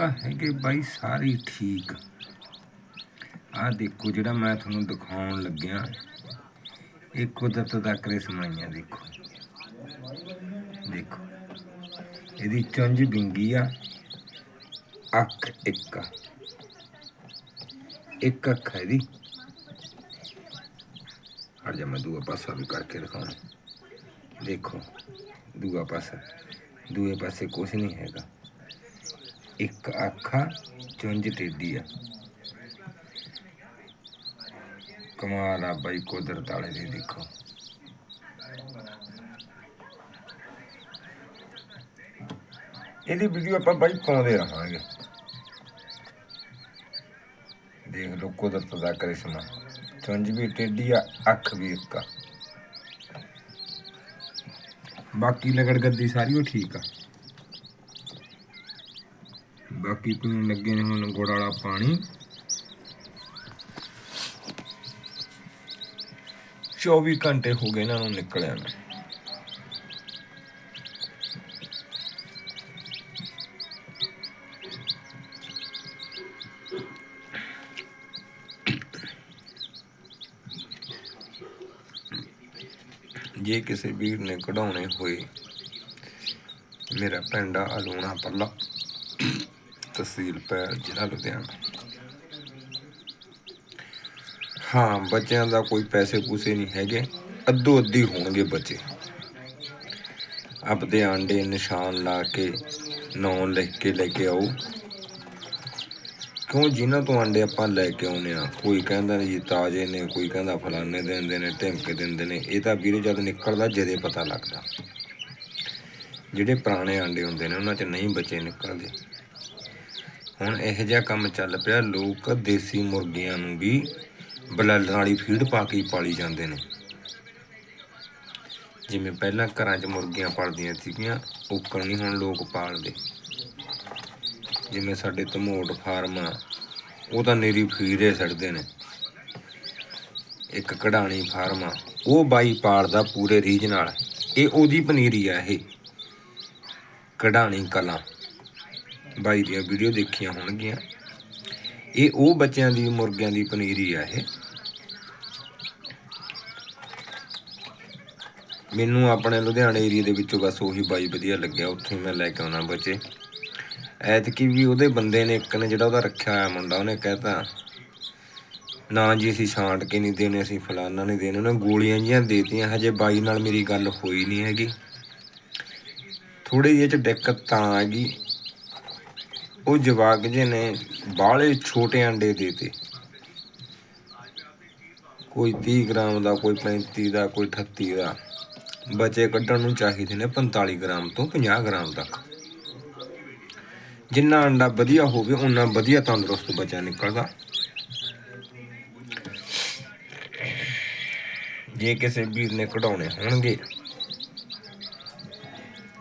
ਤਾਂ ਹੈਗੇ ਬਾਈ ਸਾਰੇ ਠੀਕ। ਆ ਦੇਖੋ ਜਿਹੜਾ ਮੈਂ ਤੁਹਾਨੂੰ ਦਿਖਾਉਣ ਲੱਗਿਆ, ਇਹ ਕੁਦਰਤ ਦਾ ਕਰਿਸ਼ਮਾ ਦੇਖੋ। ਦੇਖੋ, ਇਹਦੀ ਚੁੰਝ ਬਿੰਗੀ ਆ, ਅੱਖ ਇੱਕ ਆ। ਇੱਕ ਅੱਖ ਹੈ ਇਹਦੀ। ਹਰ ਜਾ ਮੈਂ ਦੂਆ ਪਾਸਾ ਵੀ ਕਰਕੇ ਦਿਖਾਉਣਾ। ਦੇਖੋ, ਦੂਆ ਪਾਸਾ, ਦੂਏ ਪਾਸੇ ਕੁਝ ਨਹੀਂ ਹੈਗਾ। ਇੱਕ ਅੱਖ ਆ ਚੁੰਝ ਟੇਢੀ ਆ। ਕਮਾਲ ਆ ਬਾਈ, ਕੁਦਰਤ ਵਾਲੇ ਦੀ ਦੇਖੋ। ਇਹਦੀ ਵੀਡੀਓ ਆਪਾਂ ਬਾਈ ਪਾਉਂਦੇ ਰਹਾਂਗੇ। ਦੇਖ ਲਓ ਕੁਦਰਤ ਦਾ ਕਰਿਸ਼ਮਾ। ਚੁੰਝ ਵੀ ਟੇਢੀ ਆ, ਅੱਖ ਵੀ ਇੱਕ ਬਾਕੀ ਲਗੜ ਗੱਦੀ ਸਾਰੀ ਉਹ ਠੀਕ ਆ। ਬਾਕੀ ਪੀਣ ਲੱਗੇ ਨੇ ਹੁਣ ਗੁੜ ਵਾਲਾ ਪਾਣੀ। 24 ਘੰਟੇ ਹੋ ਗਏ ਇਹਨਾਂ ਨੂੰ ਨਿਕਲਿਆ ਨੂੰ। ਜੇ ਕਿਸੇ ਵੀਰ ਨੇ ਕਢਾਉਣੇ ਹੋਏ, ਮੇਰਾ ਪਿੰਡ ਅਲੂਣਾ ਪੱਲਾ। ਤਹਿਸੀਲ ਪੈਰ ਜ਼ਿਲ੍ਹਾ ਲੁਧਿਆਣਾ। ਹਾਂ, ਬੱਚਿਆਂ ਦਾ ਕੋਈ ਪੈਸੇ ਪੂਸੇ ਨਹੀਂ ਹੈਗੇ। ਅੱਧੋ ਅੱਧੀ ਹੋਣਗੇ ਬੱਚੇ। ਆਪਦੇ ਆਂਡੇ ਨਿਸ਼ਾਨ ਲਾ ਕੇ, ਨਾਂ ਲਿਖ ਕੇ ਲੈ ਕੇ ਆਓ। ਕਿਉਂ ਜਿਨ੍ਹਾਂ ਤੋਂ ਆਂਡੇ ਆਪਾਂ ਲੈ ਕੇ ਆਉਨੇ ਆ ਕੋਈ ਕਹਿੰਦਾ ਨੇ ਜੀ ਤਾਜ਼ੇ ਨੇ, ਕੋਈ ਕਹਿੰਦਾ ਫਲਾਣੇ ਦਿੰਦੇ ਨੇ, ਢਿਮਕੇ ਦਿੰਦੇ ਨੇ। ਇਹ ਤਾਂ ਵੀਰੇ ਜਦ ਨਿਕਲਦਾ ਜਦੇ ਪਤਾ ਲੱਗਦਾ। ਜਿਹੜੇ ਪੁਰਾਣੇ ਆਂਡੇ ਹੁੰਦੇ ਨੇ, ਉਹਨਾਂ 'ਚ ਨਹੀਂ ਬੱਚੇ ਨਿਕਲਦੇ। ਹੁਣ ਇਹੋ ਜਿਹਾ ਕੰਮ ਚੱਲ ਪਿਆ, ਲੋਕ ਦੇਸੀ ਮੁਰਗੀਆਂ ਨੂੰ ਵੀ ਬਲੈਲਰ ਵਾਲੀ ਫੀਡ ਪਾ ਕੇ ਹੀ ਪਾਲੀ ਜਾਂਦੇ ਨੇ। ਜਿਵੇਂ ਪਹਿਲਾਂ ਘਰਾਂ 'ਚ ਮੁਰਗੀਆਂ ਪਾਲਦੀਆਂ ਸੀਗੀਆਂ, ਉਕਣ ਨਹੀਂ ਹੁਣ ਲੋਕ ਪਾਲਦੇ। ਜਿਵੇਂ ਸਾਡੇ ਧਮੋਟ ਫਾਰਮ ਆ, ਉਹ ਤਾਂ ਨੀਰੀ ਫੀਰੇ ਛੱਡਦੇ ਨੇ। ਇੱਕ ਕਢਾਣੀ ਫਾਰਮ ਆ, ਉਹ ਬਾਈ ਪਾਲਦਾ ਪੂਰੇ ਰੀਜ ਨਾਲ। ਇਹ ਉਹਦੀ ਪਨੀਰੀ ਆ ਇਹ, ਕਢਾਣੀ ਕਲਾਂ। ਬਾਈ ਦੀਆਂ ਵੀਡੀਓ ਦੇਖੀਆਂ ਹੋਣਗੀਆਂ। ਇਹ ਉਹ ਬੱਚਿਆਂ ਦੀ, ਮੁਰਗਿਆਂ ਦੀ ਪਨੀਰੀ ਆ ਇਹ। ਮੈਨੂੰ ਆਪਣੇ ਲੁਧਿਆਣੇ ਏਰੀਆ ਦੇ ਵਿੱਚੋਂ ਬਸ ਉਹੀ ਬਾਈ ਵਧੀਆ ਲੱਗਿਆ, ਉੱਥੇ ਮੈਂ ਲੈ ਕੇ ਆਉਣਾ ਬੱਚੇ। ਐਤਕੀ ਵੀ ਉਹਦੇ ਬੰਦੇ ਨੇ ਇੱਕ ਨੇ ਜਿਹੜਾ ਉਹਦਾ ਰੱਖਿਆ ਹੋਇਆ ਮੁੰਡਾ, ਉਹਨੇ ਕਹਿਤਾ, ਨਾ ਜੀ, ਅਸੀਂ ਛਾਂਟ ਕੇ ਨਹੀਂ ਦੇਣੇ, ਅਸੀਂ ਫਲਾਨਾ ਨਹੀਂ ਦੇਣੇ। ਉਹਨੇ ਗੋਲੀਆਂ ਜੀਆਂ ਦੇਤੀਆਂ, ਹਜੇ ਬਾਈ ਨਾਲ ਮੇਰੀ ਗੱਲ ਹੋਈ ਨਹੀਂ ਹੈਗੀ। ਥੋੜੀ ਜਿਹੀ ਚ ਦਿੱਕਤ ਤਾਂ ਆ ਗਈ। ਉਹ ਜਵਾਕ ਜੇ ਨੇ, ਬਾਹਲੇ ਛੋਟੇ ਅੰਡੇ ਦੇਤੇ। ਕੋਈ 30 ਗ੍ਰਾਮ ਦਾ, ਕੋਈ 35 ਦਾ, ਕੋਈ 38 ਦਾ। ਬੱਚੇ ਕੱਢਣ ਨੂੰ ਚਾਹੀਦੇ ਨੇ 45 ਗ੍ਰਾਮ ਤੋਂ 50 ਗ੍ਰਾਮ ਤੱਕ। ਜਿੰਨਾ ਅੰਡਾ ਵਧੀਆ ਹੋਵੇ ਉਨਾ ਵਧੀਆ ਤੰਦਰੁਸਤ ਬੱਚਾ ਨਿਕਲਦਾ। ਜੇ ਕਿਸੇ ਵੀਰ ਨੇ ਕਢਾਉਣੇ ਹੋਣਗੇ,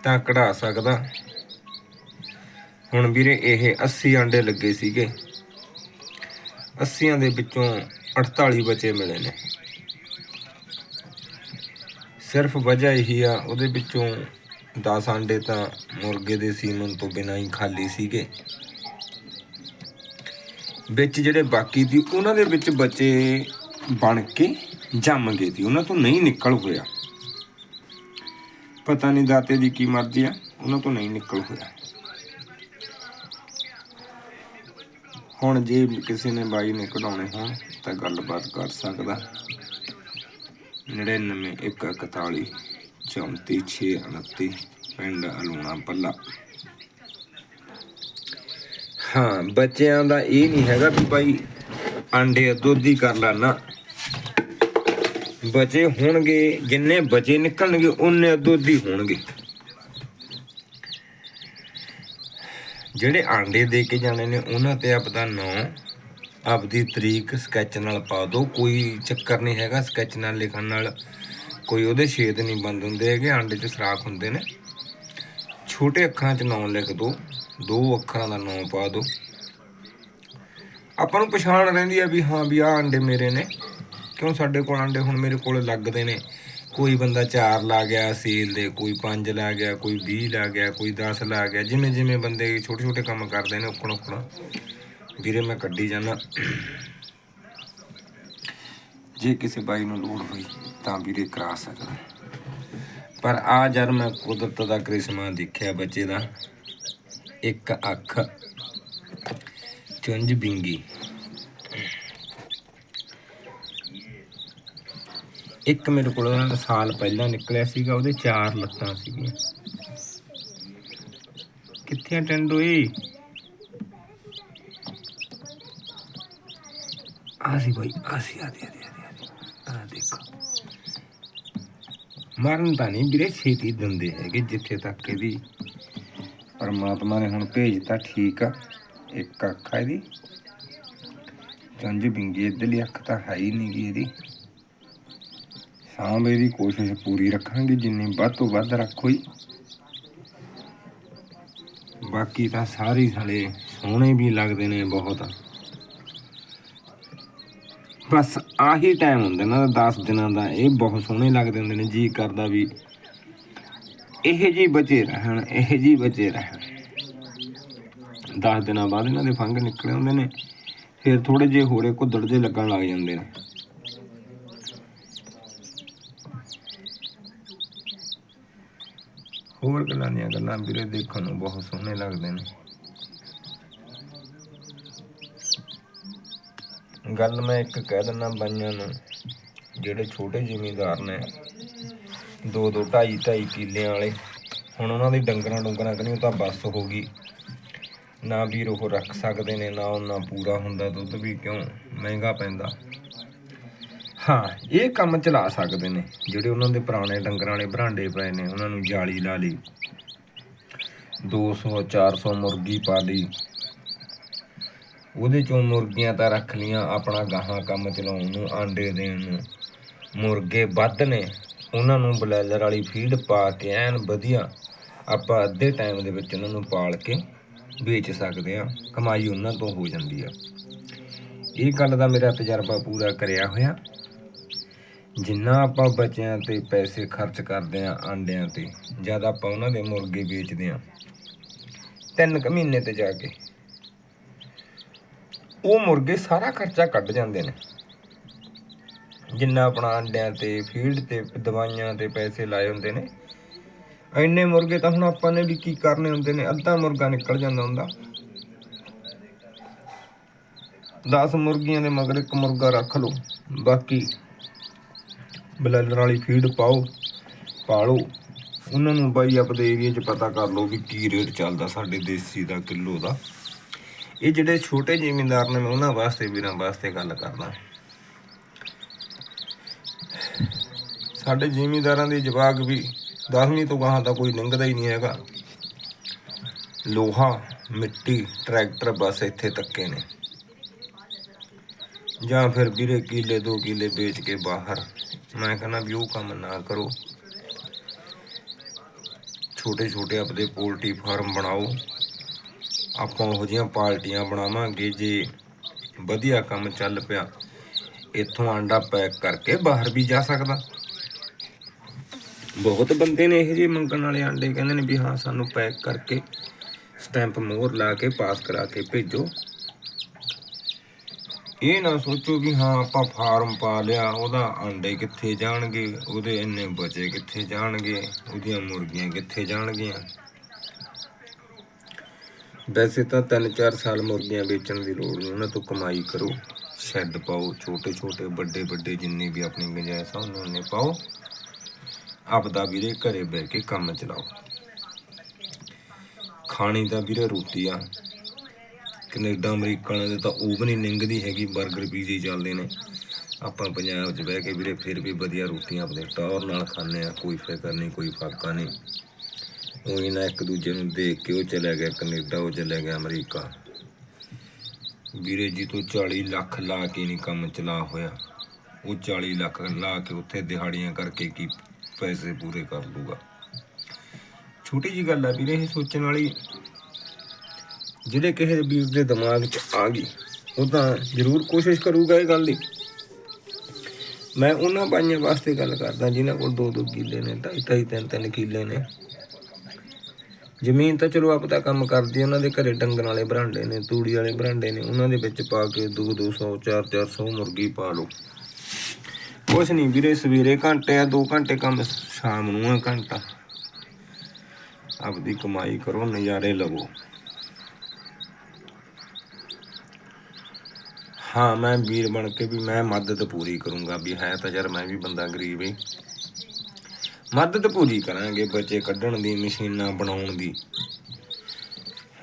ਤਾਂ ਕਢਾ ਸਕਦਾ। ਹੁਣ ਵੀਰੇ ਇਹ 80 ਅੰਡੇ ਲੱਗੇ ਸੀਗੇ। 80ਾਂ ਦੇ ਵਿੱਚੋਂ 48 ਬੱਚੇ ਮਿਲੇ ਨੇ। ਸਿਰਫ ਵਜ੍ਹਾ ਇਹੀ ਆ, ਉਹਦੇ ਵਿੱਚੋਂ 10 ਅੰਡੇ ਤਾਂ ਮੁਰਗੇ ਦੇ ਸੀਮਨ ਤੋਂ ਬਿਨਾਂ ਹੀ ਖਾਲੀ ਸੀਗੇ। ਵਿੱਚ ਜਿਹੜੇ ਬਾਕੀ ਸੀ, ਉਹਨਾਂ ਦੇ ਵਿੱਚ ਬੱਚੇ ਬਣ ਕੇ ਜੰਮ ਗਏ ਸੀ। ਉਹਨਾਂ ਤੋਂ ਨਹੀਂ ਨਿਕਲ ਹੋਇਆ। ਪਤਾ ਨਹੀਂ ਦਾਤੇ ਦੀ ਕੀ ਮਰਜ਼ੀ ਆ, ਉਹਨਾਂ ਤੋਂ ਨਹੀਂ ਨਿਕਲ ਹੋਇਆ। ਹੁਣ ਜੇ ਕਿਸੇ ਨੇ ਬਾਈ ਨੇ ਕਢਾਉਣੇ ਹੋਣ ਤਾਂ ਗੱਲਬਾਤ ਕਰ ਸਕਦਾ। 99 141 34 629 ਪਿੰਡ ਅਲੂਣਾ ਪੱਲਾ। ਹਾਂ, ਬੱਚਿਆਂ ਦਾ ਇਹ ਨਹੀਂ ਹੈਗਾ ਵੀ ਬਾਈ ਆਂਡੇ ਦੁੱਧ ਹੀ ਕਰ ਲੈਣਾ। ਬਚੇ ਹੋਣਗੇ, ਜਿੰਨੇ ਬਚੇ ਨਿਕਲਣਗੇ, ਉਹਨੇ ਦੁੱਧ ਹੀ ਹੋਣਗੇ। ਜਿਹੜੇ ਆਂਡੇ ਦੇ ਕੇ ਜਾਣੇ ਨੇ, ਉਹਨਾਂ ਤੇ ਆਪਦਾ ਨਾਂ, ਆਪਦੀ ਤਰੀਕ ਸਕੈਚ ਨਾਲ ਪਾ ਦਿਓ ਕੋਈ ਚੱਕਰ ਨਹੀਂ ਹੈਗਾ, ਸਕੈਚ ਨਾਲ ਲਿਖਣ ਨਾਲ ਕੋਈ ਉਹਦੇ ਛੇਦ ਨਹੀਂ ਬੰਦ ਹੁੰਦੇ ਹੈਗੇ, ਆਂਡੇ 'ਚ ਸਰਾਖ ਹੁੰਦੇ ਨੇ। ਛੋਟੇ ਅੱਖਰਾਂ 'ਚ ਨਾਂ ਲਿਖ ਦਿਓ ਦੋ ਅੱਖਰਾਂ ਦਾ ਨਾਂ ਪਾ ਦਿਓ ਆਪਾਂ ਨੂੰ ਪਛਾਣ ਰਹਿੰਦੀ ਆ ਵੀ ਹਾਂ ਵੀ ਆਹ ਆਂਡੇ ਮੇਰੇ ਨੇ। ਕਿਉਂ ਸਾਡੇ ਕੋਲ ਆਂਡੇ ਹੁਣ ਮੇਰੇ ਕੋਲ ਲੱਗਦੇ ਨੇ? ਕੋਈ ਬੰਦਾ 4 ਲਾ ਗਿਆ, ਸੇਲ ਦੇ, ਕੋਈ 5 ਲਾ ਗਿਆ, ਕੋਈ 20 ਲਾ ਗਿਆ, ਕੋਈ 10 ਲਾ ਗਿਆ, ਜਿਵੇਂ ਜਿਵੇਂ ਬੰਦੇ ਛੋਟੇ ਛੋਟੇ ਕੰਮ ਕਰਦੇ ਨੇ ਉਕਣ ਉਕਣ ਵੀਰੇ, ਮੈਂ ਕੱਢੀ ਜਾਣਾ ਜੇ ਕਿਸੇ ਬਾਈ ਨੂੰ ਲੋੜ ਹੋਈ ਤਾਂ ਵੀਰੇ ਕਰਾ ਸਕਦਾ। ਪਰ ਆ ਜਦ ਮੈਂ ਕੁਦਰਤ ਦਾ ਕ੍ਰਿਸ਼ਮਾ ਦੇਖਿਆ ਬੱਚੇ ਦਾ, ਇੱਕ ਅੱਖ ਚੁੰਝ ਬਿੰਗੀ। ਇੱਕ ਮੇਰੇ ਕੋਲ ਉਹਨਾਂ ਦਾ ਸਾਲ ਪਹਿਲਾਂ ਨਿਕਲਿਆ ਸੀਗਾ, ਉਹਦੇ ਚਾਰ ਲੱਤਾਂ ਸੀਗੀਆਂ। ਕਿੱਥੇ ਆ ਟੰਡੋਏ ਆਸੀ ਸੀ ਭਾਈ ਆ ਸੀ, ਆ ਦੇ ਆ ਦੇਖੋ। ਮਰਨ ਤਾਂ ਨਹੀਂ ਵੀਰੇ, ਛੇਤੀ ਦਿੰਦੇ ਹੈਗੇ ਜਿੱਥੇ ਤੱਕ ਇਹਦੀ ਪਰਮਾਤਮਾ ਨੇ ਹੁਣ ਭੇਜਤਾ, ਠੀਕ ਆ। ਇੱਕ ਅੱਖ ਆ ਇਹਦੀ। ਚੰਜ ਬਿੰਗੀ, ਇਧਰਲੀ ਅੱਖ ਤਾਂ ਹੈ ਹੀ ਨਹੀਂ ਗੀ ਇਹਦੀ। ਸਾਂਭ ਇਹਦੀ ਕੋਸ਼ਿਸ਼ ਪੂਰੀ ਰੱਖਾਂਗੇ, ਜਿੰਨੀ ਵੱਧ ਤੋਂ ਵੱਧ ਰੱਖੋ ਹੀ ਬਾਕੀ ਤਾਂ ਸਾਰੇ ਹੀ ਸਾਲੇ ਸੋਹਣੇ ਵੀ ਲੱਗਦੇ ਨੇ ਬਹੁਤ। ਬਸ ਆਹੀ ਟਾਈਮ ਹੁੰਦਾ ਨਾ 10 ਦਿਨਾਂ ਦਾ, ਇਹ ਬਹੁਤ ਸੋਹਣੇ ਲੱਗਦੇ ਹੁੰਦੇ ਨੇ, ਜੀ ਕਰਦਾ ਵੀ। ਇਹ ਜੀ ਬਚੇ ਰਹਿਣ, ਇਹ ਜੀ ਬਚੇ ਰਹਿਣ। 10 ਦਿਨਾਂ ਬਾਅਦ ਇਹਨਾਂ ਦੇ ਫੰਗ ਨਿਕਲੇ ਹੁੰਦੇ ਨੇ, ਫਿਰ ਥੋੜੇ ਜਿਹੇ ਹੋਰੇ ਕੁੱਦੜ ਜੇ ਲੱਗਣ ਲੱਗ ਜਾਂਦੇ ਨੇ। ਹੋਰ ਗੱਲਾਂ ਦੀਆਂ ਗੱਲਾਂ ਵੀਰੇ ਦੇਖਣ ਨੂੰ ਬਹੁਤ ਸੋਹਣੇ ਲੱਗਦੇ ਨੇ। ਗੱਲ ਮੈਂ ਇੱਕ ਕਹਿ ਦਿੰਦਾ ਬਾਈਆਂ ਨੂੰ, ਜਿਹੜੇ ਛੋਟੇ ਜ਼ਿਮੀਂਦਾਰ ਨੇ, ਦੋ ਦੋ ਢਾਈ ਢਾਈ ਕਿੱਲਿਆਂ ਵਾਲੇ, ਹੁਣ ਉਹਨਾਂ ਦੀ ਡੰਗਰਾਂ ਡੁੰਗਰਾਂ ਕਨੀ ਉਹ ਤਾਂ ਬੱਸ ਹੋ ਗਈ। ਨਾ ਵੀਰ ਉਹ ਰੱਖ ਸਕਦੇ ਨੇ, ਨਾ ਉਹਨਾਂ ਪੂਰਾ ਹੁੰਦਾ ਦੁੱਧ ਵੀ ਕਿਉਂ ਮਹਿੰਗਾ ਪੈਂਦਾ। ਹਾਂ, ਇਹ ਕੰਮ ਚਲਾ ਸਕਦੇ ਨੇ, ਜਿਹੜੇ ਉਹਨਾਂ ਦੇ ਪੁਰਾਣੇ ਡੰਗਰਾਂ ਵਾਲੇ ਬਰਾਂਡੇ ਪਏ ਨੇ, ਉਹਨਾਂ ਨੂੰ ਜਾਲੀ ਲਾ ਲਈ। 200 400 ਮੁਰਗੀ ਪਾ ਲਈ। ਉਹਦੇ ਚੋਂ ਮੁਰਗੀਆਂ ਤਾਂ ਰੱਖ ਲੀਆਂ ਆਪਣਾ ਗਾਹਾਂ ਕੰਮ ਚਲਾਉਣ ਨੂੰ, ਆਂਡੇ ਦੇਣ ਨੂੰ। ਮੁਰਗੇ ਵੱਧ ਨੇ, ਉਹਨਾਂ ਨੂੰ ਬਲੈਲਰ ਵਾਲੀ ਫੀਡ ਪਾ ਕੇ ਐਨ ਵਧੀਆ ਆਪਾਂ ਅੱਧੇ ਟਾਈਮ ਦੇ ਵਿੱਚ ਉਹਨਾਂ ਨੂੰ ਪਾਲ ਕੇ ਵੇਚ ਸਕਦੇ ਆ ਕਮਾਈ ਉਹਨਾਂ ਤੋਂ ਹੋ ਜਾਂਦੀ ਆ। ਇਹ ਗੱਲ ਦਾ ਮੇਰਾ ਤਜਰਬਾ ਪੂਰਾ ਕਰਿਆ ਹੋਇਆ। ਜਿੰਨਾ ਆਪਾਂ ਬੱਚਿਆਂ ਤੇ ਪੈਸੇ ਖਰਚ ਕਰਦੇ ਆ ਆਂਡਿਆਂ ਤੇ, ਜਦ ਆਪਾਂ ਉਹਨਾਂ ਦੇ ਮੁਰਗੇ ਵੇਚਦੇ ਆ ਤਿੰਨ ਕੁ ਮਹੀਨੇ ਤੇ ਜਾ ਕੇ, ਉਹ ਮੁਰਗੇ ਸਾਰਾ ਖਰਚਾ ਕੱਢ ਜਾਂਦੇ ਨੇ। ਜਿੰਨਾ ਆਪਣਾ ਆਂਡਿਆਂ ਤੇ, ਫੀਲਡ ਤੇ ਦਵਾਈਆਂ ਤੇ ਪੈਸੇ ਲਾਏ ਹੁੰਦੇ ਨੇ, ਇੰਨੇ ਮੁਰਗੇ ਤਾਂ ਹੁਣ ਆਪਾਂ ਨੇ ਵੀ ਕੀ ਕਰਨੇ ਹੁੰਦੇ ਨੇ, ਅੱਧਾ ਮੁਰਗਾ ਨਿਕਲ ਜਾਂਦਾ ਹੁੰਦਾ। 10 ਮੁਰਗੀਆਂ ਦੇ ਮਗਰ ਇੱਕ ਮੁਰਗਾ ਰੱਖ ਲਓ, ਬਾਕੀ ਬਲੈਲਰ ਵਾਲੀ ਫੀਡ ਪਾਓ, ਪਾਲੋ। ਉਹਨਾਂ ਨੂੰ ਬਾਈ ਆਪਦੇ ਏਰੀਆ 'ਚ ਪਤਾ ਕਰ ਲਓ ਵੀ ਕੀ ਰੇਟ ਚੱਲਦਾ ਸਾਡੇ ਦੇਸੀ ਦਾ, ਕਿਲੋ ਦਾ। ਇਹ ਜਿਹੜੇ ਛੋਟੇ ਜ਼ਿਮੀਂਦਾਰ ਨੇ, ਮੈਂ ਉਹਨਾਂ ਵਾਸਤੇ, ਵੀਰਾਂ ਵਾਸਤੇ ਗੱਲ ਕਰਦਾ। ਸਾਡੇ ਜ਼ਿਮੀਂਦਾਰਾਂ ਦੇ ਜਵਾਕ ਵੀ 10ਵੀਂ ਤੋਂ ਗਾਹਾਂ ਤਾਂ ਕੋਈ ਲੰਘਦਾ ਹੀ ਨਹੀਂ ਹੈਗਾ। ਲੋਹਾ, ਮਿੱਟੀ, ਟਰੈਕਟਰ ਬਸ ਇੱਥੇ ਤੱਕੇ ਨੇ। ਜਾਂ ਫਿਰ ਵੀਰੇ ਕਿੱਲੇ, ਦੋ ਕਿੱਲੇ ਵੇਚ ਕੇ ਬਾਹਰ ਮੈਂ ਕਹਿੰਦਾ ਵੀ ਉਹ ਕੰਮ ਨਾ ਕਰੋ। ਛੋਟੇ ਛੋਟੇ ਆਪਦੇ ਪੋਲਟਰੀ ਫਾਰਮ ਬਣਾਓ। ਆਪਾਂ ਉਹੋ ਜਿਹੀਆਂ ਪਾਰਟੀਆਂ ਬਣਾਵਾਂਗੇ ਜੇ ਵਧੀਆ ਕੰਮ ਚੱਲ ਪਿਆ। ਇੱਥੋਂ ਆਂਡਾ ਪੈਕ ਕਰਕੇ ਬਾਹਰ ਵੀ ਜਾ ਸਕਦਾ। ਬਹੁਤ ਬੰਦੇ ਨੇ ਇਹ ਜਿਹੇ ਮੰਗਣ ਵਾਲੇ ਆਂਡੇ। ਕਹਿੰਦੇ ਨੇ ਵੀ ਹਾਂ, ਸਾਨੂੰ ਪੈਕ ਕਰਕੇ ਸਟੈਂਪ ਮੋਹਰ ਲਾ ਕੇ, ਪਾਸ ਕਰਾ ਕੇ ਭੇਜੋ। ਇਹ ਨਾ ਸੋਚੋ ਵੀ ਹਾਂ, ਆਪਾਂ ਫਾਰਮ ਪਾ ਲਿਆ, ਉਹਦਾ ਆਂਡੇ ਕਿੱਥੇ ਜਾਣਗੇ, ਉਹਦੇ ਇੰਨੇ ਬਚੇ ਕਿੱਥੇ ਜਾਣਗੇ, ਉਹਦੀਆਂ ਮੁਰਗੀਆਂ ਕਿੱਥੇ ਜਾਣਗੀਆਂ। ਵੈਸੇ ਤਾਂ 3-4 ਸਾਲ ਮੁਰਗੀਆਂ ਵੇਚਣ ਦੀ ਲੋੜ ਨਹੀਂ, ਉਹਨਾਂ ਤੋਂ ਕਮਾਈ ਕਰੋ। ਸ਼ੈੱਡ ਪਾਓ ਛੋਟੇ ਛੋਟੇ ਵੱਡੇ ਵੱਡੇ ਜਿੰਨੇ ਵੀ ਆਪਣੀ ਗੁੰਜਾਇਸ਼ ਆ, ਉਹਨਾਂ ਨੇ ਪਾਓ। ਆਪਦਾ ਵੀਰੇ ਘਰੇ ਬਹਿ ਕੇ ਕੰਮ ਚਲਾਓ। ਖਾਣੀ ਦਾ ਵੀਰੇ ਰੋਟੀ ਆ। ਕੈਨੇਡਾ, ਅਮਰੀਕਾ ਵਾਲਿਆਂ ਦੇ ਤਾਂ ਉਹ ਵੀ ਨਹੀਂ ਨਿੰਗਦੀ ਹੈਗੀ 버ਗਰ ਪੀਜ਼ੇ ਚੱਲਦੇ ਨੇ। ਆਪਾਂ ਪੰਜਾਬ 'ਚ ਬਹਿ ਕੇ ਵੀਰੇ ਫਿਰ ਵੀ ਵਧੀਆ ਰੋਟੀਆਂ ਆਪਣੇ ਟੌਰ ਨਾਲ ਖਾਂਦੇ ਆ ਕੋਈ ਫਿਕਰ ਨਹੀਂ ਕੋਈ ਫਾਕਾ ਨਹੀਂ ਉਹੀ ਨਾ ਇੱਕ ਦੂਜੇ ਨੂੰ ਦੇਖ ਕੇ ਉਹ ਚਲਾ ਗਿਆ ਕੈਨੇਡਾ, ਉਹ ਚਲਾ ਗਿਆ ਅਮਰੀਕਾ। ਵੀਰੇ ਜੀ ਤੋਂ 40 ਲੱਖ ਲਾ ਕੇ ਨਹੀਂ ਕੰਮ ਚਲਾ ਹੋਇਆ। ਉਹ 40 ਲੱਖ ਲਾ ਕੇ ਉੱਥੇ ਦਿਹਾੜੀਆਂ ਕਰਕੇ ਕੀ ਪੈਸੇ ਪੂਰੇ ਕਰ ਲੂਗਾ ਛੋਟੀ ਜੀ ਗੱਲ ਆ ਵੀਰੇ ਇਹ ਸੋਚਣ ਵਾਲੀ। ਜਿਹੜੇ ਕਿਸੇ ਦੇ ਵੀਰ ਦੇ ਦਿਮਾਗ 'ਚ ਆ ਗਈ, ਉਹ ਤਾਂ ਜ਼ਰੂਰ ਕੋਸ਼ਿਸ਼ ਕਰੂਗਾ ਇਹ ਗੱਲ ਦੀ। ਮੈਂ ਉਹਨਾਂ ਬਾਈਆਂ ਵਾਸਤੇ ਗੱਲ ਕਰਦਾ, ਜਿਨ੍ਹਾਂ ਕੋਲ ਦੋ ਦੋ ਕਿੱਲੇ ਨੇ, ਢਾਈ ਢਾਈ ਤਿੰਨ ਤਿੰਨ ਕਿੱਲੇ ਨੇ। ਜ਼ਮੀਨ ਤਾਂ ਚਲੋ ਆਪ ਦਾ ਕੰਮ ਕਰਦੀ ਉਹਨਾਂ ਦੇ ਘਰੇ ਡੰਗਰ ਵਾਲੇ ਬਰਾਂਡੇ ਨੇ, ਤੂੜੀ ਵਾਲੇ ਬਰਾਂਡੇ ਨੇ, ਉਹਨਾਂ ਦੇ ਵਿੱਚ ਪਾ ਕੇ 2 200 4 400 ਮੁਰਗੀ ਪਾ ਲਓ। ਕੁਛ ਨਹੀਂ ਵੀਰੇ, ਸਵੇਰੇ ਘੰਟੇ ਆ 2 ਘੰਟੇ ਕੰਮ, ਸ਼ਾਮ ਨੂੰ ਆ ਘੰਟਾ। ਆਪਦੀ ਕਮਾਈ ਕਰੋ, ਨਜ਼ਾਰੇ ਲਵੋ। ਹਾਂ, ਮੈਂ ਵੀਰ ਬਣ ਕੇ ਵੀ ਮੈਂ ਮਦਦ ਪੂਰੀ ਕਰੂੰਗਾ ਵੀ ਹੈ ਤਾਂ ਯਾਰ ਮੈਂ ਵੀ ਬੰਦਾ ਗਰੀਬ ਹੀ ਮਦਦ ਪੂਰੀ ਕਰਾਂਗੇ ਬੱਚੇ ਕੱਢਣ ਦੀ, ਮਸ਼ੀਨਾਂ ਬਣਾਉਣ ਦੀ।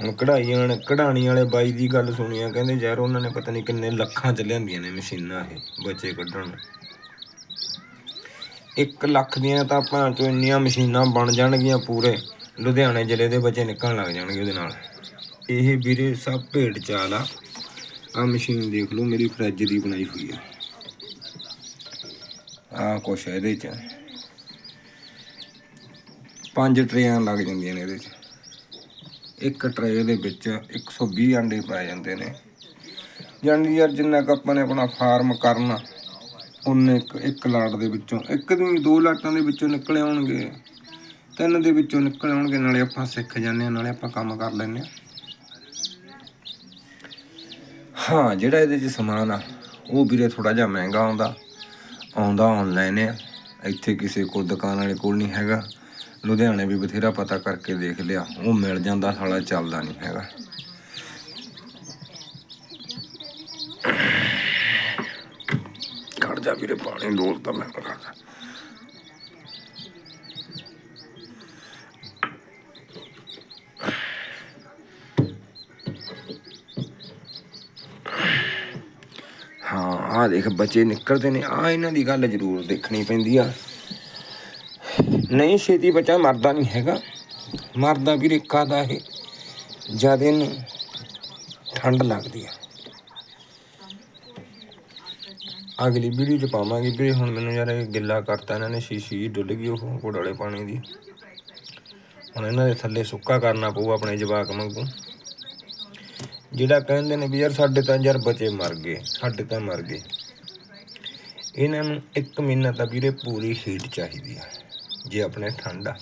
ਹੁਣ ਕਢਾਈਆਂ ਕਢਾਣੀ ਵਾਲੇ ਬਾਈ ਦੀ ਗੱਲ ਸੁਣੀ ਆ ਕਹਿੰਦੇ ਯਾਰ ਉਹਨਾਂ ਨੇ ਪਤਾ ਨਹੀਂ ਕਿੰਨੇ ਲੱਖਾਂ ਚ ਲਿਆਂਦੀਆਂ ਨੇ ਮਸ਼ੀਨਾਂ ਇਹ ਬੱਚੇ ਕੱਢਣ। 1 ਲੱਖ ਦੀਆਂ ਤਾਂ ਭਾਂ ਚੋਂ ਇੰਨੀਆਂ ਮਸ਼ੀਨਾਂ ਬਣ ਜਾਣਗੀਆਂ ਪੂਰੇ। ਲੁਧਿਆਣੇ ਜ਼ਿਲ੍ਹੇ ਦੇ ਬੱਚੇ ਨਿਕਲਣ ਲੱਗ ਜਾਣਗੇ ਉਹਦੇ ਨਾਲ। ਇਹ ਵੀਰੇ ਸਭ ਭੇਡ ਚਾਲ ਆ। ਆ ਮਸ਼ੀਨ ਦੇਖ ਲਓ, ਮੇਰੀ ਫਰਿੱਜ ਦੀ ਬਣਾਈ ਹੋਈ ਆ। ਆ ਕੁਛ ਇਹਦੇ ਚ। ਪੰਜ ਟਰੇਆਂ ਲੱਗ ਜਾਂਦੀਆਂ ਨੇ ਇਹਦੇ ਚ। ਇੱਕ ਟਰੇ ਦੇ ਵਿੱਚ 120 ਅੰਡੇ ਪਾਏ ਜਾਂਦੇ ਨੇ। ਜਾਨੀ ਯਾਰ ਜਿੰਨਾ ਕੁ ਆਪਾਂ ਨੇ ਆਪਣਾ ਫਾਰਮ ਕਰਨਾ ਉਹਨੇ ਇੱਕ ਇੱਕ ਲਾਟ ਦੇ ਵਿੱਚੋਂ, ਇੱਕ ਦੀ ਦੋ ਲਾਟਾਂ ਦੇ ਵਿੱਚੋਂ ਨਿਕਲ ਆਉਣਗੇ ਤਿੰਨ ਦੇ ਵਿੱਚੋਂ ਨਿਕਲ ਆਉਣਗੇ ਨਾਲੇ ਆਪਾਂ ਸਿੱਖ ਜਾਂਦੇ ਹਾਂ, ਨਾਲੇ ਆਪਾਂ ਕੰਮ ਕਰ ਲੈਂਦੇ ਹਾਂ। ਹਾਂ, ਜਿਹੜਾ ਇਹਦੇ 'ਚ ਸਮਾਨ ਆ, ਉਹ ਵੀਰੇ ਥੋੜਾ ਜਿਹਾ ਮਹਿੰਗਾ ਆਉਂਦਾ ਆਉਂਦਾ ਆਨਲਾਈਨ ਆ। ਇੱਥੇ ਕਿਸੇ ਕੋਲ ਦੁਕਾਨ ਵਾਲੇ ਕੋਲ ਨਹੀਂ ਹੈਗਾ। ਲੁਧਿਆਣੇ ਵੀ ਬਥੇਰਾ ਪਤਾ ਕਰਕੇ ਦੇਖ ਲਿਆ, ਉਹ ਮਿਲ ਜਾਂਦਾ, ਸਾਲਾ ਚੱਲਦਾ ਨਹੀਂ ਹੈਗਾ। ਕੱਢ ਜਾ ਵੀਰੇ, ਪਾਣੀ ਡੋਲਦਾ ਮੈਂ ਕਰਦਾ ਹਾਂ ਆ ਦੇਖ, ਬੱਚੇ ਨਿਕਲਦੇ ਨੇ। ਆ ਇਹਨਾਂ ਦੀ ਗੱਲ ਜ਼ਰੂਰ ਦੇਖਣੀ ਪੈਂਦੀ ਆ। ਨਹੀਂ, ਛੇਤੀ ਬੱਚਾ ਮਰਦਾ ਨਹੀਂ ਹੈਗਾ। ਮਰਦਾ ਵੀ ਵੀਰੇ ਦਾ ਇਹ? ਜਦ ਇਹਨੂੰ ਠੰਡ ਲੱਗਦੀ ਆ। ਅਗਲੀ ਵੀਡੀਓ ਚ ਪਾਵਾਂਗੇ ਵੀਰੇ। ਹੁਣ ਮੈਨੂੰ ਯਾਰ ਇਹ ਗਿੱਲਾ ਕਰਤਾ ਇਹਨਾਂ ਨੇ, ਸ਼ੀਸ਼ੀ ਜਿਹੀ ਡੁੱਲ ਗਈ ਉਹ, ਘੋੜ ਪਾਣੀ ਦੀ। ਹੁਣ ਇਹਨਾਂ ਦੇ ਥੱਲੇ ਸੁੱਕਾ ਕਰਨਾ ਪਊ ਆਪਣੇ ਜਵਾਕ ਵਾਂਗੂ। ਜਿਹੜਾ ਕਹਿੰਦੇ ਨੇ ਵੀ ਯਾਰ ਸਾਡੇ ਤਾਂ ਯਾਰ ਬਚੇ ਮਰ ਗਏ, ਸਾਡੇ ਤਾਂ ਮਰ ਗਏ। ਇਹਨਾਂ ਨੂੰ ਇੱਕ ਮਹੀਨਾ ਤਾਂ ਵੀਰੇ ਪੂਰੀ ਹੀਟ ਚਾਹੀਦੀ ਆ, ਜੇ ਆਪਣੇ ਠੰਡ ਆ।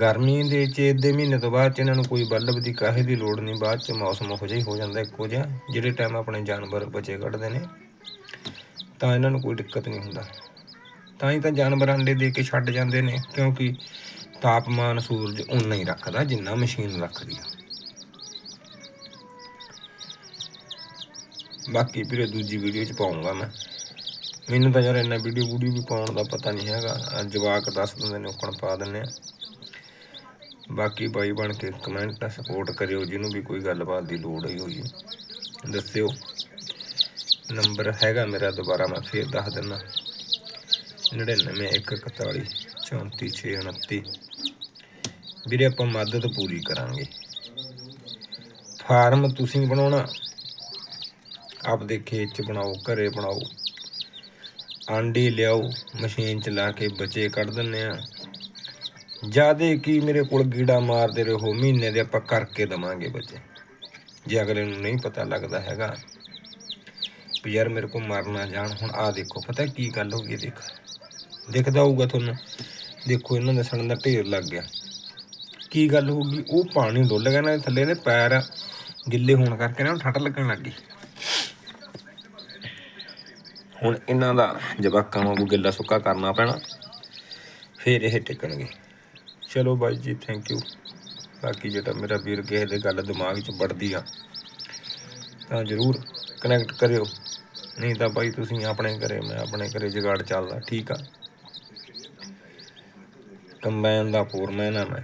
ਗਰਮੀ ਦੇ 'ਚ ਦੇ ਮਹੀਨੇ ਤੋਂ ਬਾਅਦ ਚ ਇਹਨਾਂ ਨੂੰ ਕੋਈ ਬਲਬ ਦੀ ਕਾਹੇ ਦੀ ਲੋੜ ਨਹੀਂ, ਬਾਅਦ ਚ ਮੌਸਮ ਹੋ ਜਾਈ ਹੋ ਜਾਂਦਾ ਇੱਕੋ ਜਿਹਾ, ਜਿਹੜੇ ਟਾਈਮ ਆਪਣੇ ਜਾਨਵਰ ਬਚੇ ਕੱਢਦੇ ਨੇ, ਤਾਂ ਇਹਨਾਂ ਨੂੰ ਕੋਈ ਦਿੱਕਤ ਨਹੀਂ ਹੁੰਦਾ। ਤਾਂ ਹੀ ਤਾਂ ਜਾਨਵਰ ਅੰਡੇ ਦੇ ਕੇ ਛੱਡ ਜਾਂਦੇ ਨੇ, ਕਿਉਂਕਿ ਤਾਪਮਾਨ ਸੂਰਜ ਉਨਾ ਹੀ ਰੱਖਦਾ ਜਿੰਨਾ ਮਸ਼ੀਨ ਰੱਖਦੀ ਆ। ਬਾਕੀ ਵੀਰੇ ਦੂਜੀ ਵੀਡੀਓ ਚ ਪਾਉਂਗਾ ਮੈਂ। ਮੈਨੂੰ ਤਾਂ ਯਾਰ ਇੰਨਾ ਵੀਡੀਓ ਵੀਡੀਓ ਵੀ ਪਾਉਣ ਦਾ ਪਤਾ ਨਹੀਂ ਹੈਗਾ। ਜਵਾਕ ਦੱਸ ਦਿੰਦੇ ਨੇ, ਉੱਕਣ ਪਾ ਦਿੰਦੇ ਆ। ਬਾਕੀ ਬਾਈ ਬਣ ਕੇ ਕਮੈਂਟ ਸਪੋਰਟ ਕਰਿਓ, ਜਿਹਨੂੰ ਵੀ ਕੋਈ ਗੱਲਬਾਤ ਦੀ ਲੋੜ ਹੋਈ ਹੋਈ ਦੱਸਿਓ। ਨੰਬਰ ਹੈਗਾ ਮੇਰਾ ਦੁਬਾਰਾ ਮੈਂ ਫੇਰ ਦੱਸ ਦਿੰਦਾ। 99141 34629 ਵੀਰੇ ਆਪਾਂ ਮਦਦ ਪੂਰੀ ਕਰਾਂਗੇ। ਫਾਰਮ ਤੁਸੀਂ ਬਣਾਉਣਾ। ਆਪਦੇ ਖੇਤ ਚ ਬਣਾਓ, ਘਰੇ ਬਣਾਓ। ਆਂਡੇ ਲਿਆਓ, ਮਸ਼ੀਨ 'ਚ ਲਾ ਕੇ ਬੱਚੇ ਕੱਢ ਦਿੰਨੇ ਆ। ਜਿਆਦੇ ਕੀ ਮੇਰੇ ਕੋਲ ਗੀੜਾ ਮਾਰਦੇ ਰਹੋ, ਮਹੀਨੇ ਦੇ ਆਪਾਂ ਕਰਕੇ ਦਵਾਂਗੇ ਬੱਚੇ। ਜੇ ਅਗਲੇ ਨੂੰ ਨਹੀਂ ਪਤਾ ਲੱਗਦਾ ਹੈਗਾ ਵੀ ਯਾਰ ਮੇਰੇ ਕੋਲ ਮਰਨਾ ਜਾਣ, ਹੁਣ ਆ ਦੇਖੋ, ਪਤਾ ਕੀ ਗੱਲ ਹੋ ਗਈ ਦੇਖ। ਦਿਖਦਾ ਹੋਊਗਾ ਤੁਹਾਨੂੰ। ਦੇਖੋ, ਇਹਨਾਂ ਦਾ ਸੜਨ ਦਾ ਢੇਰ ਲੱਗ ਗਿਆ। ਕੀ ਗੱਲ ਹੋ ਗਈ? ਉਹ ਪਾਣੀ ਡੁੱਲ ਗਿਆ ਨਾ ਇਹ ਥੱਲੇ ਦੇ ਪੈਰ ਗਿੱਲੇ ਹੋਣ ਕਰਕੇ ਨਾ ਠੱਟ ਲੱਗਣ ਲੱਗ ਗਈ। ਹੁਣ ਇਹਨਾਂ ਦਾ ਜਵਾਕਾਂ ਵਾਂਗੂ ਗਿੱਲਾ ਸੁੱਕਾ ਕਰਨਾ ਪੈਣਾ। ਫਿਰ ਇਹ ਟਿਕਣਗੇ। ਚਲੋ ਬਾਈ ਜੀ ਥੈਂਕ ਯੂ ਬਾਕੀ ਜਿਹੜਾ ਮੇਰਾ ਵੀਰ ਕਿਸੇ ਦੇ ਗੱਲ ਦਿਮਾਗ 'ਚ ਵੜਦੀ ਆ, ਤਾਂ ਜ਼ਰੂਰ ਕਨੈਕਟ ਕਰਿਓ। ਨਹੀਂ ਤਾਂ ਬਾਈ ਤੁਸੀਂ ਆਪਣੇ ਘਰੇ, ਮੈਂ ਆਪਣੇ ਘਰੇ ਜਗਾੜ ਚੱਲਦਾ, ਠੀਕ ਆ? ਕੰਬਾਈਨ ਦਾ ਫੋਰਮੈਨ ਆ ਮੈਂ।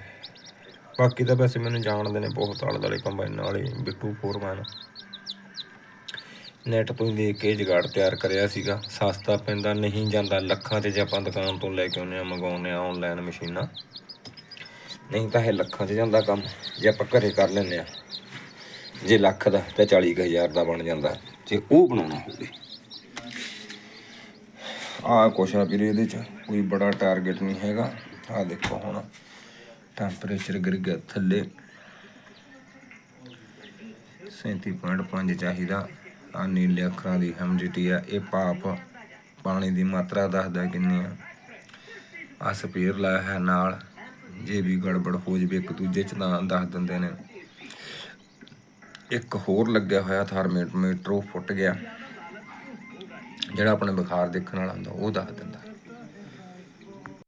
ਬਾਕੀ ਤਾਂ ਵੈਸੇ ਮੈਨੂੰ ਜਾਣਦੇ ਨੇ ਬਹੁਤ ਆਲੇ ਦੁਆਲੇ ਕੰਬਾਈਨ ਵਾਲੇ, ਬਿੱਟੂ ਫੋਰਮੈਨ। ਨੈਟ ਤੋਂ ਹੀ ਦੇਖ ਕੇ ਜਗਾੜ ਤਿਆਰ ਕਰਿਆ ਸੀਗਾ। ਸਸਤਾ ਪੈਂਦਾ ਨਹੀਂ ਜਾਂਦਾ। ਲੱਖਾਂ 'ਚ ਜੇ ਆਪਾਂ ਦੁਕਾਨ ਤੋਂ ਲੈ ਕੇ ਆਉਂਦੇ ਆ ਮੰਗਾਉਂਦੇ ਆ ਆਨਲਾਈਨ ਮਸ਼ੀਨਾਂ, ਨਹੀਂ ਤਾਂ ਇਹ ਲੱਖਾਂ 'ਚ ਜਾਂਦਾ ਕੰਮ। ਜੇ ਆਪਾਂ ਘਰੇ ਕਰ ਲੈਂਦੇ ਆ ਜੇ ਲੱਖ ਦਾ ਤਾਂ 40000 ਦਾ ਬਣ ਜਾਂਦਾ। ਜੇ ਉਹ ਬਣਾਉਣਾ ਹੋਵੇ। ਆਹ ਕੁਛ ਆ ਵੀਰੇ ਇਹਦੇ 'ਚ, ਕੋਈ ਬੜਾ ਟਾਰਗੇਟ ਨਹੀਂ ਹੈਗਾ। ਆਹ ਦੇਖੋ ਹੁਣ ਟੈਂਪਰੇਚਰ ਗਿਰ ਗਿਆ ਥੱਲੇ। 37.5 ਚਾਹੀਦਾ। ਆ ਨੀਲੇ ਅੱਖਰਾਂ ਦੀ ਹਿਊਮਿਡਿਟੀ ਆ, ਇਹ ਭਾਪ ਪਾਣੀ ਦੀ ਮਾਤਰਾ ਦੱਸਦਾ ਕਿੰਨੀ ਆ। ਆ ਸਪੀਰ ਲਾਇਆ ਹੈ ਨਾਲ, ਜੇ ਵੀ ਗੜਬੜ ਹੋ ਜਵੇ, ਇੱਕ ਦੂਜੇ ਚ ਤਾਂ ਦੱਸ ਦਿੰਦੇ ਨੇ। ਇੱਕ ਹੋਰ ਲੱਗਿਆ ਹੋਇਆ ਥਰਮੋਮੀਟਰ ਉਹ ਫੁੱਟ ਗਿਆ, ਜਿਹੜਾ ਆਪਣੇ ਬੁਖਾਰ ਦੇਖਣ ਵਾਲਾ ਹੁੰਦਾ, ਉਹ ਦੱਸ ਦਿੰਦਾ।